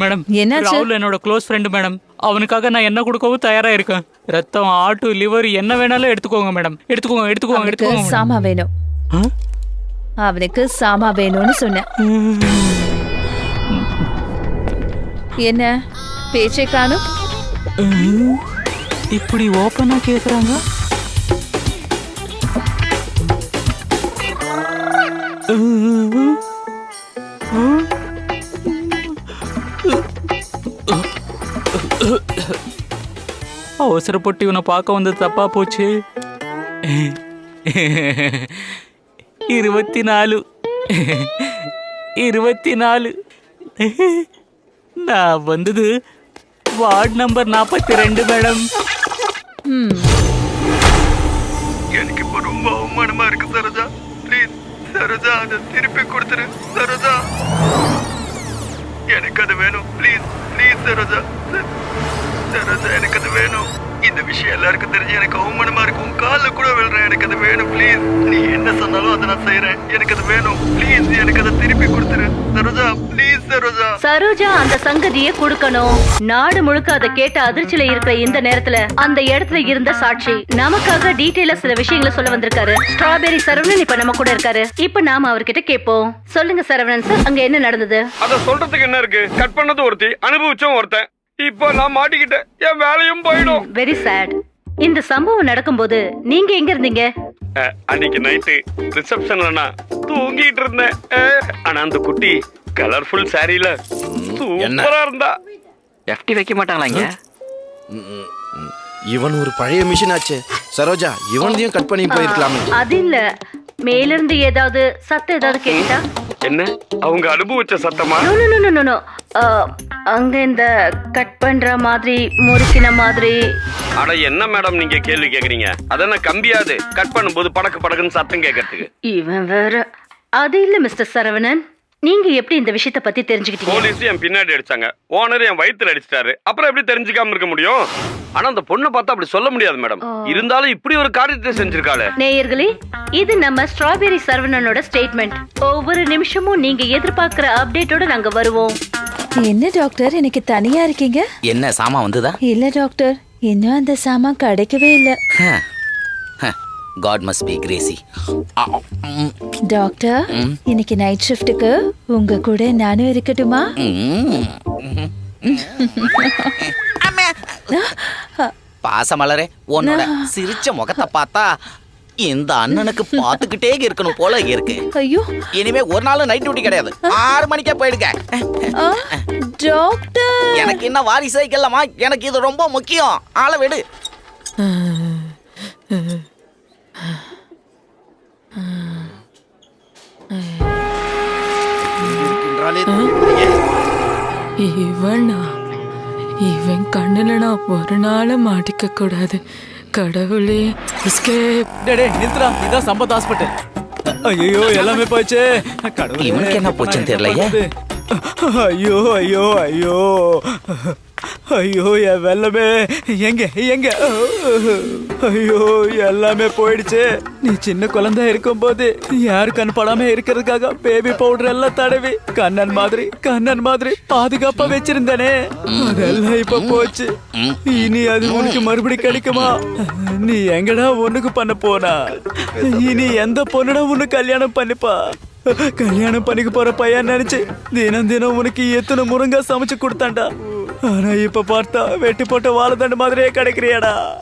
Madam என்னாச்சு? ராகுல் என்னோட க்ளோஸ் ஃப்ரெண்டு மேடம். அவனுக்காக நான் என்ன கொடுக்கவும் தயாரா இருக்கேன் ரத்தம் ஆட்டு லிவர் என்ன வேணாலும் எடுத்துக்கோங்க மேடம். எடுத்துக்கோங்க எடுத்துக்கோங்க எடுத்துக்கோங்க. சாமா வேணும்? அவனுக்கு சாமா வேணும்னு சொன்னேன். என்ன? பேச்சை காணும்? இப்படி ஓப்பனா கேக்குறாங்க? அவசரப்பட்டு இவனை பார்க்க வந்தது தப்பா போச்சு. இருபத்தி நாலு இருபத்தி நாலு நான் வந்தது வார்டு நம்பர் நாற்பத்தி ரெண்டு மேடம். ம். எனக்கு இப்ப ரொம்ப அவமானமா இருக்கு சரோஜா. ப்ளீஸ் சரோஜா அதை திருப்பி கொடுத்துரு சரோஜா. எனக்கு அது வேணும். ப்ளீஸ் ப்ளீஸ் சரோஜா ச- சரோஜா எனக்கு அது வேணும் இந்த விஷயம் எல்லாருக்கும் தெரிஞ்சு எனக்கு அவமானமா இருக்கு. உன் காலில் கூட விழுறேன். எனக்கு அது வேணும் ப்ளீஸ் நீ என்ன சொன்னாலும் அதை நான் செய்யறேன் எனக்கு அது வேணும். ப்ளீஸ் எனக்கு அதை திருப்பி கொடுத்துரு. சரோஜா ப்ளீஸ் சரோஜா. சரோஜா அந்த சங்கதியை கொடுக்கணும். நாடு முழுக்க அதை கேட்ட அதிர்ச்சியில இருக்கிற இந்த நேரத்துல அந்த இடத்துல இருந்த சாட்சி. நமக்காக டீட்டெயிலா சில விஷயங்களை சொல்ல வந்திருக்காரு. ஸ்ட்ராபெரி சரவணன் இப்ப நம்ம கூட இருக்காரு. இப்ப நாம அவர்கிட்ட கேட்போம். சொல்லுங்க சரவணன் சார் அங்க என்ன நடந்தது? அத சொல்றதுக்கு என்ன இருக்கு? கட் பண்ணது ஒருத்தி அனுபவிச்சோம் ஒருத்தன். இப்போ நான் மாட்டிக்கிட்டேன். என் வேலையும் போயிடும். வெரி சேட் இந்த சம்பவம் நடக்கும்போது நீங்க எங்க இருந்தீங்க? அன்னைக்கு நைட்டு ரிசப்ஷன்ல நான் தூங்கிட்டு இருந்தேன். ஆனா அந்த குட்டி கலர்ஃபுல் சாரியில சூப்பரா இருந்தா. எஃப்டி வைக்க மாட்டாங்களா இங்க? இவன் ஒரு பழைய மிஷின் ஆச்சே. சரோஜா இவனதையும் கட் பண்ணி போயிருக்கலாமே. அது இல்ல. மேல இருந்து ஏதாவது சத்தம் ஏதாவது கேட்டா? என்ன? அவங்க அனுபவிச்ச சத்தமா? No no no no no அங்க இந்த கட் பண்ற மாதிரி முறுக்கின மாதிரி. அட என்ன மேடம் நீங்க கேள்வி கேக்குறீங்க? அதென்ன கம்பியாது? கட் பண்ணும்போது படக்கு படக்குன்னு சத்தம் கேட்கறதுக்கு இவன் வேற. அது இல்ல மிஸ்டர் சரவணன். நீங்க எப்படி இந்த விஷயத்த பத்தி தெரிஞ்சுக்கிட்டீங்க? போலீஸ் என் பின்னாடி அடிச்சாங்க. ஓனர் என் வயித்துல அடிச்சிட்டாரு. அப்புறம் எப்படி தெரிஞ்சுக்காம இருக்க முடியும்? ஆனா அந்த பொண்ணை பார்த்தா அப்படி சொல்ல முடியாது மேடம். இருந்தாலும் இப்படி ஒரு காரியத்தை செஞ்சிருக்காளே. நேயர்களே இது நம்ம ஸ்ட்ராபெரி சரவணனோட ஸ்டேட்மெண்ட் ஒவ்வொரு நிமிஷமும் நீங்க எதிர்பார்க்கிற அப்டேட்டோட நாங்க வருவோம். என்ன டாக்டர் எனக்கு தனியா இருக்கீங்க? என்ன சாமா வந்ததா? இல்ல டாக்டர் இன்னும் அந்த சாமான் கிடைக்கவே இல்ல. God must be crazy doctor இன்னைக்கு நைட் ஷிஃப்ட்டுக்கு உங்க கூட நானும் இருக்கட்டுமா? பாசமலரே உன்னோட சிரிச்ச முகத்தை பார்த்தா இந்த அண்ணனுக்கு பார்த்துக்கிட்டே இருக்கணும் போல இருக்கு. ஐயோ. இனிமே ஒரு நாள் நைட் டியூட்டி கிடையாது. ஆறு மணிக்கே போயிடுங்க. டாக்டர் எனக்கு என்ன வாரிசே இல்லம்மா எனக்கு இது ரொம்ப முக்கியம். ஆளை விடு. இவனா? இவன் கண்ணுல நான் ஒரு நாள் மாட்டிக்க கூடாது. கடவுளே நிறுத்துடா. இதான் சம்பத் ஹாஸ்பிட்டல் ஐயோ எல்லாமே போச்சு கடவுளே, இவனுக்கு என்ன போச்சுன்னு தெரியலையே. ஐயோ ஐயோ ஐயோ. ஐயோ என் வெள்ளமே. எங்க எங்க? ஐயோ எல்லாமே போயிடுச்சு. நீ சின்ன குழந்தை இருக்கும்போது யாரு கண் படாம இருக்கிறதுக்காக பேபி பவுடர் எல்லாம் தடவி கண்ணன் மாதிரி கண்ணன் மாதிரி பாதுகாப்பா வச்சிருந்தனே. அதெல்லாம் இப்ப போச்சு. இனி அது உனக்கு மறுபடி கிடைக்குமா? நீ எங்கடா ஒண்ணுக்கு பண்ண போனா? இனி எந்த பொண்ணுடா உன்னு கல்யாணம் பண்ணிப்பா? கல்யாணம் பண்ணிக்க போற பையன் நினைச்சு தினம் தினம் உனக்கு எத்தனை முருங்கா சமைச்சு கொடுத்தாண்டா ஆனா இப்ப பார்த்தா வெட்டி போட்ட வாழைத்தண்டு மாதிரியே கிடைக்கிறியாடா.